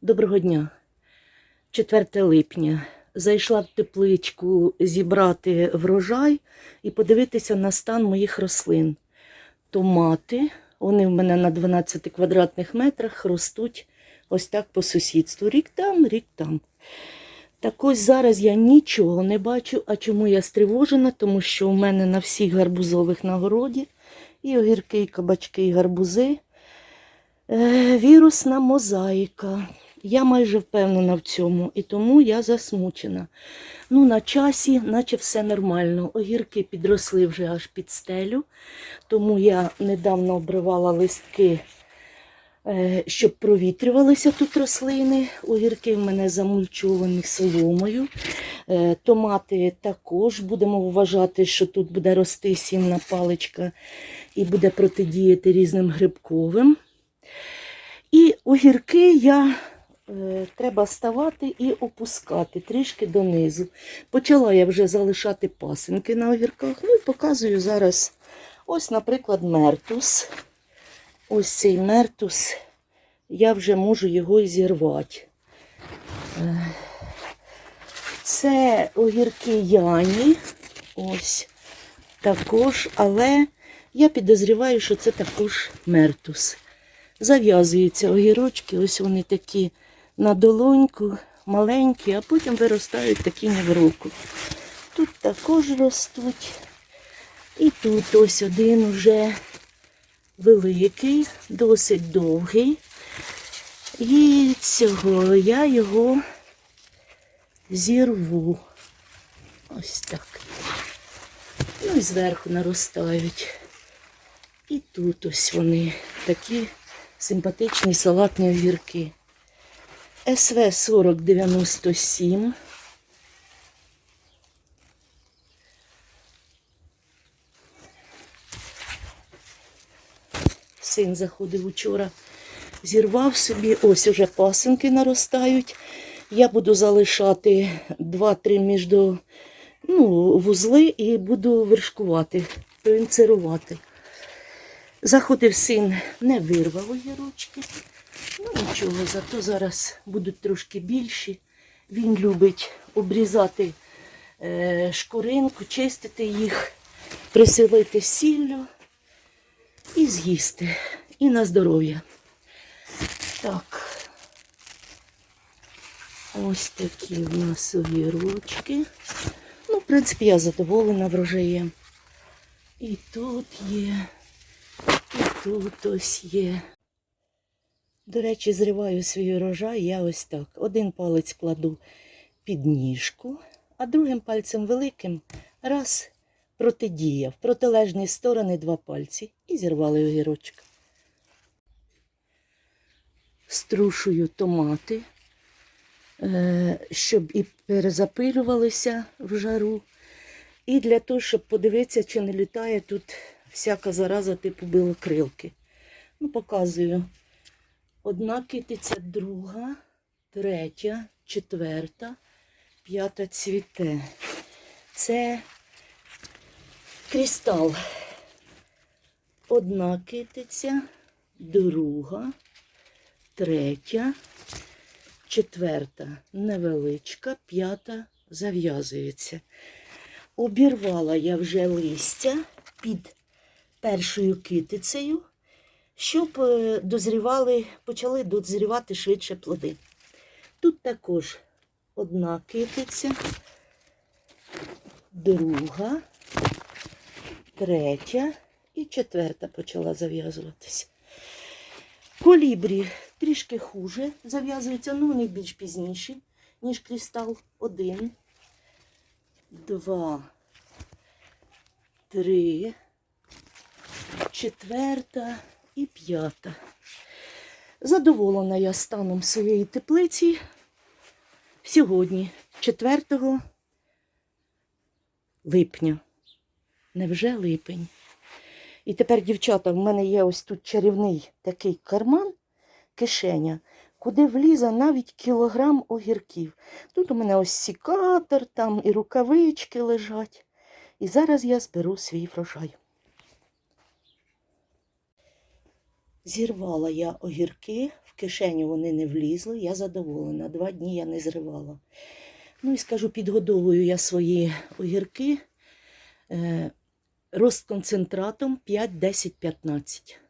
Доброго дня. 4 липня. Зайшла в тепличку зібрати врожай і подивитися на стан моїх рослин. Томати, вони в мене на 12 квадратних метрах ростуть ось так по сусідству. Рік там, рік там. Так ось зараз я нічого не бачу. А чому я стривожена? Тому що у мене на всіх гарбузових на городі і огірки, і кабачки, і гарбузи. Е, вірусна мозаїка. Я майже впевнена в цьому, і тому я засмучена. Ну, на часі, наче все нормально. Огірки підросли вже аж під стелю, тому я недавно обривала листки, е, щоб провітрювалися тут рослини. Огірки в мене замульчовані соломою. Е, Томати також будемо вважати, що тут буде рости сінна паличка і буде протидіяти різним грибковим. І огірки я треба ставати і опускати трішки донизу. Почала я вже залишати пасинки на огірках. Ну і показую зараз, ось, наприклад, мертус. Ось цей мертус, я вже можу його і зірвати. Е, Це огірки Яні. Ось також, але я підозріваю, що це також мертус. Зав'язуються огірочки, ось вони такі на долоньку, маленькі, а потім виростають такі не в руку. Тут також ростуть. І тут ось один уже великий, досить довгий. І цього я його зірву. Ось так. Ну і зверху наростають. І тут ось вони такі симпатичні салатні огірки. СВ 4097. Син заходив учора, зірвав собі, ось уже пасинки наростають. Я буду залишати 2-3 між ну, вузли і буду вершкувати, проінцерувати. Заходив син, не вирвав огірочки. Ну нічого, зато зараз будуть трошки більші. Він любить обрізати е, шкуринку, чистити їх, присилити сіллю і з'їсти. І на здоров'я. Так. Ось такі в нас огірочки. Ну, в принципі, я задоволена врожаєм. І тут є. І тут ось є. До речі, зриваю свій урожай я ось так. Один палець кладу під ніжку, а другим пальцем великим раз протидіяв. В протилежні сторони два пальці і зірвали огірочок. Струшую томати, е, щоб і перезапилювалися в жару. І для того, щоб подивитися, чи не літає тут всяка зараза типу білокрилки. Ну, показую. Одна китиця, друга, третя, четверта, п'ята цвіте. Це крістал. Одна китиця, друга, третя, четверта невеличка, п'ята зав'язується. Обірвала я вже листя під першою китицею, щоб е, дозрівали, почали дозрівати швидше плоди. Тут також одна китиця, друга, третя і четверта почала зав'язуватися. Колібрі трішки хуже зав'язуються, ну вони більш пізніші, ніж кристал. Один, два, три, четверта і п'ята. Задоволена я станом своєї теплиці сьогодні, 4 липня. Невже липень? І тепер, дівчата, в мене є ось тут чарівний такий карман, кишеня, куди влізе навіть кілограм огірків. Тут у мене ось сікатор, там і рукавички лежать. І зараз я зберу свій врожай. Зірвала я огірки в кишеню вони не влізли, я задоволена. Два дні я не зривала. Ну і скажу, підгодовую я свої огірки е, розконцентратом 5, 10, 15.